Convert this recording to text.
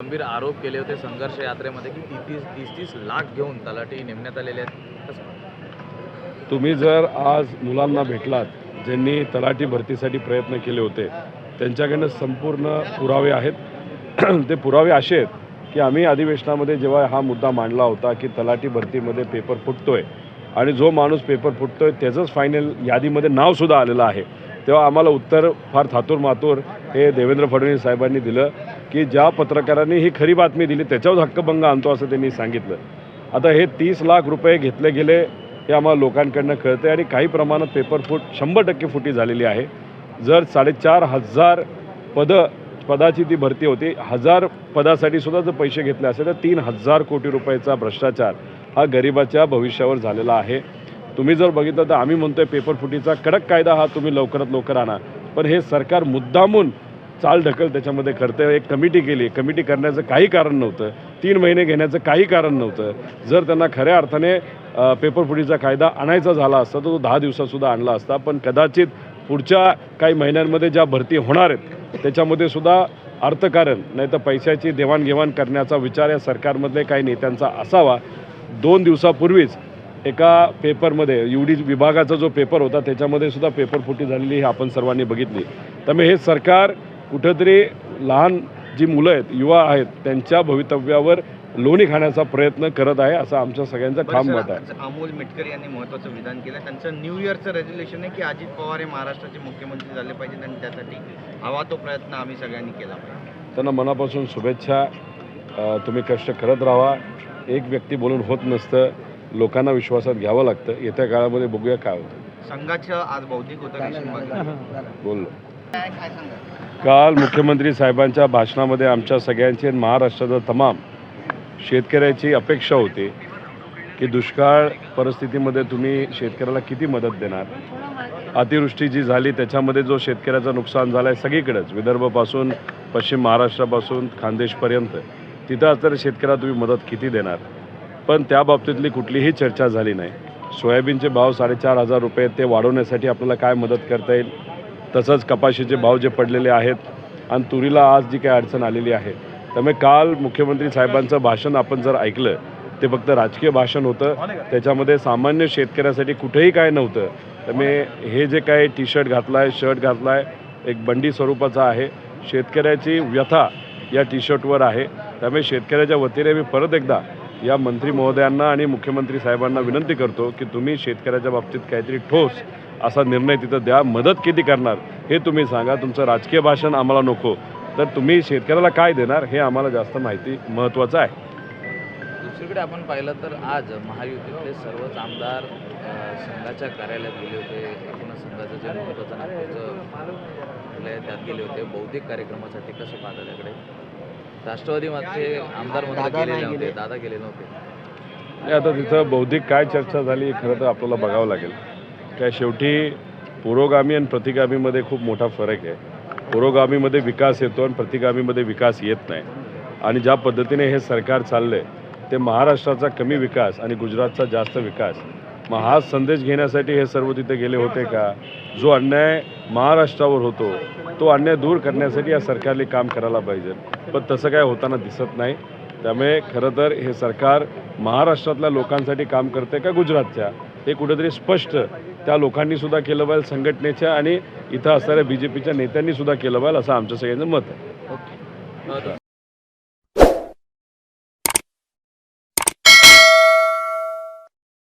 गंभीर आरोप केले होते संघर्ष यात्रेमध्ये की तीस तीस तीस लाख घेऊन तलाठी नेमण्यात आलेले आहेत. तुम्ही जर आज मुलांना भेटलात ज्यांनी तलाठी भरतीसाठी प्रयत्न केले होते त्यांच्याकडनं संपूर्ण पुरावे आहेत. ते पुरावे असे आहेत की आम्ही अधिवेशनामध्ये जेव्हा हा मुद्दा मांडला होता की तलाठी भरतीमध्ये पेपर फुटतोय आणि जो माणूस पेपर फुटतोय त्याचंच फायनल यादीमध्ये नावसुद्धा आलेलं आहे तेव्हा आम्हाला उत्तर फार थातूर मातूर हे देवेंद्र फडणवीस साहेबांनी दिलं. की ज्या पत्रकारांनी ही खरी बातमी दिली त्याच्यावर हक्कभंग आणतो असं त्यांनी सांगितलं. आता हे तीस लाख रुपये घेतले गेले हे आम्हाला लोकांकडनं कळतं आणि काही प्रमाणात पेपर फूट शंभर टक्के फुटी झालेली आहे. जर साडेचार हजार पदं पदाची ती भरती होती हजार पदासाठी सुद्धा जर पैसे घेतले असेल तर तीन हजार कोटी रुपयाचा भ्रष्टाचार हा गरिबाच्या भविष्यावर झालेला आहे. तुम्ही जर बघितलं तर आम्ही म्हणतोय पेपर फुटीचा कडक कायदा हा तुम्ही लवकरात लवकर आणा. पण हे सरकार मुद्दामून चाल ढकल त्याच्यामध्ये करते एक कमिटी केली. कमिटी करण्याचं काही कारण नव्हतं. तीन महिने घेण्याचं काही कारण नव्हतं. जर त्यांना खऱ्या अर्थाने पेपरफुटीचा कायदा आणायचा झाला असता तर तो दहा दिवसातसुद्धा आणला असता. पण कदाचित पुढच्या काही महिन्यांमध्ये ज्या भरती होणार आहेत त्याच्यामध्ये सुद्धा अर्थकारण नाही तर पैशाची देवाणघेवाण करण्याचा विचार या सरकारमधले काही नेत्यांचा असावा. दोन दिवसापूर्वीच एका पेपरमध्ये यू डी विभागाचा जो पेपर होता त्याच्यामध्ये सुद्धा पेपरफुटी झालेली हे आपण सर्वांनी बघितली. त्यामुळे हे सरकार कुठंतरी लहान जी मुलं आहेत युवा आहेत त्यांच्या भवितव्यावर लोणी खाण्याचा प्रयत्न करत आहे असं आमच्या सगळ्यांचा ठाम मत आहे. अमोल मेटकर यांनी महत्त्वाचं विधान केलं. त्यांचं न्यू इयरचं रेझोल्युशन आहे की अजित पवार हे महाराष्ट्राचे मुख्यमंत्री झाले पाहिजेत आणि त्यासाठी हवा तो प्रयत्न आम्ही सगळ्यांनी केला पाहिजे. त्यांना मनापासून शुभेच्छा. तुम्ही कष्ट करत राहा. एक व्यक्ती बोलून होत नसतं. लोकांना विश्वासात घ्यावं लागतं. येत्या काळामध्ये बघूया काय होतं. संघाचं आज बौद्धिक होतं. बोललो काल मुख्यमंत्री साहेबांच्या भाषणामध्ये आमच्या सगळ्यांची आणि महाराष्ट्राचा तमाम शेतकऱ्याची अपेक्षा होती की दुष्काळ परिस्थितीमध्ये तुम्ही शेतकऱ्याला किती मदत देणार? अतिवृष्टी जी झाली त्याच्यामध्ये जो शेतकऱ्याचं नुकसान झालं आहे सगळीकडेच विदर्भपासून पश्चिम महाराष्ट्रापासून खानदेशपर्यंत तिथं तर शेतकऱ्याला तुम्ही मदत किती देणार? पण त्या बाबतीतली कुठलीही चर्चा झाली नाही. सोयाबीनचे भाव साडेचार हजार रुपये ते वाढवण्यासाठी आपल्याला काय मदत करता येईल? तसंच कपाशीचे भाव जे पडलेले आहेत आणि तुरीला आज जी काही अडचण आलेली आहे त्यामुळे काल मुख्यमंत्री साहेबांचं भाषण आपण जर ऐकलं ते फक्त राजकीय भाषण होतं. त्याच्यामध्ये सामान्य शेतकऱ्यासाठी कुठेही काय नव्हतं. त्यामुळे हे जे काही टी शर्ट घातला आहे शर्ट घातला आहे एक बंडी स्वरूपाचा आहे. शेतकऱ्याची व्यथा या टी शर्टवर आहे. त्यामुळे शेतकऱ्याच्या वतीने मी परत एकदा या मंत्री महोदयांना आणि मुख्यमंत्री साहेबांना विनंती करतो की तुम्ही शेतकऱ्याच्या बाबतीत काहीतरी ठोस असा निर्णय तिथं द्या मदत किती करणार हे तुम्ही सांगा. तुमचं राजकीय भाषण आम्हाला नको. तर तुम्ही शेतकऱ्याला काय देणार हे आम्हाला जास्त माहिती महत्त्वाचं आहे. दुसरीकडे आपण पाहिलं तर आज महायुतीतले सर्वच आमदार संघाच्या कार्यालयात गेले होते. एकूणच संघाचं जे महत्त्वाचं नागपूरचं त्यात गेले होते. बौद्धिक कार्यक्रमासाठी कसं पाहता त्याकडे राष्ट्रवादीमध्ये आमदार मात्र गेले. नव्हते दादा गेले नव्हते. आता तिथं बौद्धिक काय चर्चा झाली हे खरं तर आपल्याला बघावं लागेल. त्या शेवटी पुरोगामी आणि प्रतिगामीमध्ये खूप मोठा फरक आहे. पुरोगामीमध्ये विकास येतो आणि प्रतिगामीमध्ये विकास येत नाही. आणि ज्या पद्धतीने हे सरकार चाललं आहे ते महाराष्ट्राचा कमी विकास आणि गुजरातचा जास्त विकास मग हा संदेश घेण्यासाठी हे सर्व तिथे गेले होते का? जो अन्याय महाराष्ट्रावर होतो तो अन्याय दूर करण्यासाठी या सरकारने काम करायला पाहिजे. पण तसं काय होताना दिसत नाही. त्यामुळे खरं तर हे सरकार महाराष्ट्रातल्या लोकांसाठी काम करते का गुजरातच्या? हे कुठेतरी स्पष्ट त्या लोकांनी सुद्धा केलं पाहिजे संघटनेच्या आणि इथं असणाऱ्या बी जे पीच्या नेत्यांनी सुद्धा केलं पाहिजे असं आमचं सगळ्यांचं मत आहे. ओके.